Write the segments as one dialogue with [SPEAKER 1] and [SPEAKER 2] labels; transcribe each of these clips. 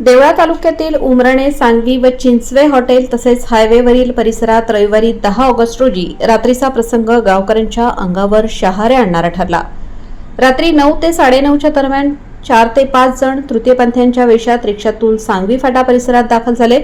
[SPEAKER 1] देवळा तालुक्यातील उमरणे सांगवी व चिंचवे हॉटेल तसेच हायवेवरील परिसरात रविवारी दहा ऑगस्ट रोजी रात्रीचा प्रसंग गावकऱ्यांच्या अंगावर शहारे आणणारा ठरला. रात्री नऊ ते साडेनऊच्या दरम्यान चार ते पाच जण तृतीयपंथ्यांच्या वेशात रिक्षातून सांगवी फाटा परिसरात दाखल झाले.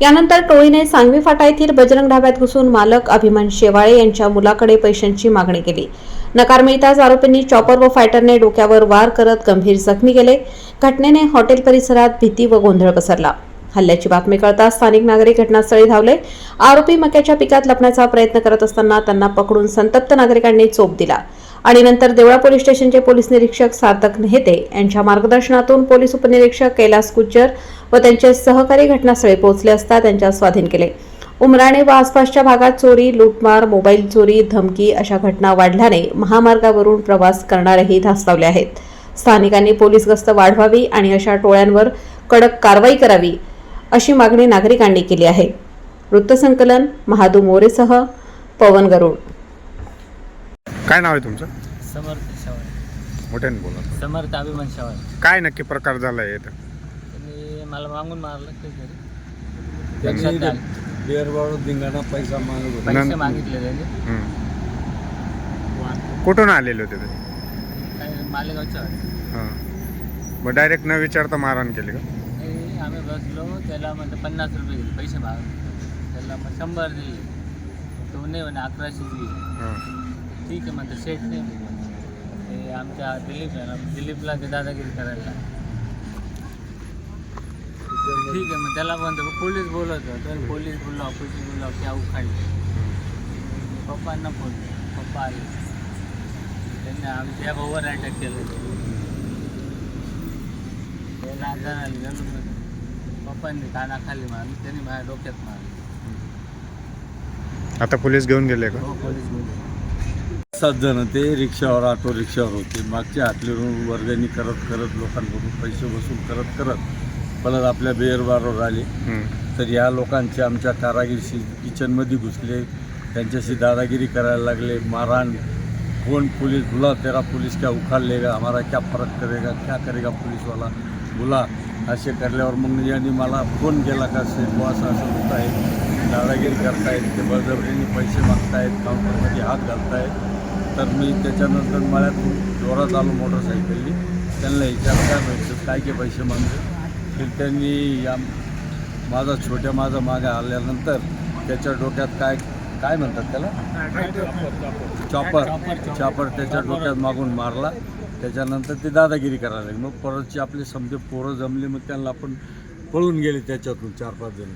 [SPEAKER 1] यानंतर टोळीने सांगवी फाटा येथील बजरंग ढाब्यात घुसून मालक अभिमान शेवाळे यांच्या मुलाकडे पैशांची मागणी केली. नकार मिळताच आरोपींनी चॉपर व फायटरने डोक्यावर वार करत गंभीर जखमी केले. घटनेने हॉटेल परिसरात भीती व गोंधळ पसरला. हल्ल्याची बातमी कळताच स्थानिक नागरिक घटनास्थळी धावले. आरोपी मक्याच्या पिकात लपण्याचा प्रयत्न करत असताना त्यांना पकडून संतप्त नागरिकांनी चोप दिला. आणि नंतर देवळा पोलीस स्टेशनचे पोलीस निरीक्षक सार्थक नेहते यांच्या मार्गदर्शनातून पोलीस उपनिरीक्षक कैलास कुच्चर व त्यांचे सहकारी घटनास्थळी पोहोचले असता त्यांच्या स्वाधीन केले. उमराणे व आसपासच्या भागात चोरी लूटमार मोबाईल चोरी धमकी अशा घटना वाढल्याने महामार्गावरून प्रवास करणारेही धास्तावले आहेत. स्थानिकांनी पोलीस गस्त वाढवावी आणि अशा टोळ्यांवर कडक कारवाई करावी अशी मागणी नागरिकांनी केली आहे. वृत्तसंकलन महादू मोरेसह पवन गरुड.
[SPEAKER 2] काय नाव आहे तुमचं?
[SPEAKER 3] समर्थ शावर
[SPEAKER 2] मोठ्याने बोला.
[SPEAKER 3] समर्थ अभिमान शावर
[SPEAKER 2] काय नक्की प्रकार झाला आहे
[SPEAKER 3] त्यांनी मला मागून मारलं काहीतरी आलं.
[SPEAKER 4] धिंगाणा पैसा मागत होता
[SPEAKER 3] पैसे
[SPEAKER 2] नंद-
[SPEAKER 3] मागितले त्यांनी.
[SPEAKER 2] कुठून आलेले होते ते?
[SPEAKER 3] काही मालेगावच्या वाटतं.
[SPEAKER 2] हां. मग डायरेक्ट न विचारता मारहाण केली का?
[SPEAKER 3] ते आम्ही बसलो त्याला म्हणतं पन्नास रुपये दिले पैसे माग त्याला मग शंभर दिले. तो नाही म्हणे अकराशे दिली.
[SPEAKER 2] हां.
[SPEAKER 3] ठीक आहे म्हणतं सेट नाही. ते आमच्या दिलीप आहे ना दिलीपला ते दादागिरी करायला. ठीक आहे मग त्याला म्हणतो पोलीस बोलत होतं. पोलीस बोललो पोलीस बोललो त्या उखाडले पप्पांना फोन पप्पा आले. त्यांनी आमच्या ओव्हर अटॅक केलं. त्याला आजार गेलो मग पप्पांनी कानाखाली मारली त्यांनी माझ्या डोक्यात मारली.
[SPEAKER 2] आता पोलीस घेऊन गेले का?
[SPEAKER 3] हो पोलीस बोलले
[SPEAKER 4] सात जण ते रिक्षावर ऑटो रिक्षावर होते. मागच्या हातलीवरून वर्गणी करत करत लोकांकडून पैसे वसूल करत करत परत आपल्या बेअरबारवर आले. तर या लोकांचे आमच्या कारागिरीशी किचनमध्ये घुसले. त्यांच्याशी दादागिरी करायला लागले. मारहाण कौन पुलिस बुला तेरा पुलिस क्या उखाड़ लेगा हमारा क्या फर्क करेगा क्या करेगा पुलिसवाला? बुला असे करल्यावर मग यांनी मला फोन केला का से बॉस असं होत आहे दादागिरी करतायत ते बळजबरीने पैसे मागतायत काउंटरमध्ये हात घालतायत. तर मी त्याच्यानंतर मळ्यातून जोरात आलो मोटरसायकलनी. त्यांना विचार काय पैसे काय काय पैसे मागले तर त्यांनी या माझा छोट्या माझा मागे आल्यानंतर त्याच्या डोक्यात काय काय म्हणतात त्याला? चॉपर चॉपर त्याच्या डोक्यात मागून मारला. त्याच्यानंतर ते दादागिरी करायला लागली. मग परतची आपले समजे पोरं जमले मग त्यांना आपण पळून गेले त्याच्यातून चार पाच जण.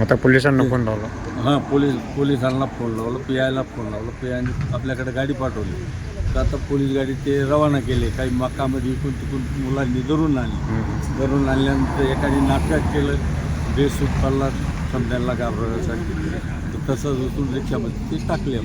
[SPEAKER 2] आता पोलिसांना फोन लावला.
[SPEAKER 4] हां पोलीस पोलिसांना फोन लावलं पी आयला फोन लावलं. पी आयने आपल्याकडे गाडी पाठवली. तर आता पोलीस गाडी ते रवाना केले. काही मकामध्ये इकडून तिकडून मुलांनी धरून आणली. धरून आणल्यानंतर एकाने नाटक केलं. बेसूट पडला समजायला घाबरण्यासाठी तर तसंच उचलून रिक्षामध्ये ते टाकले.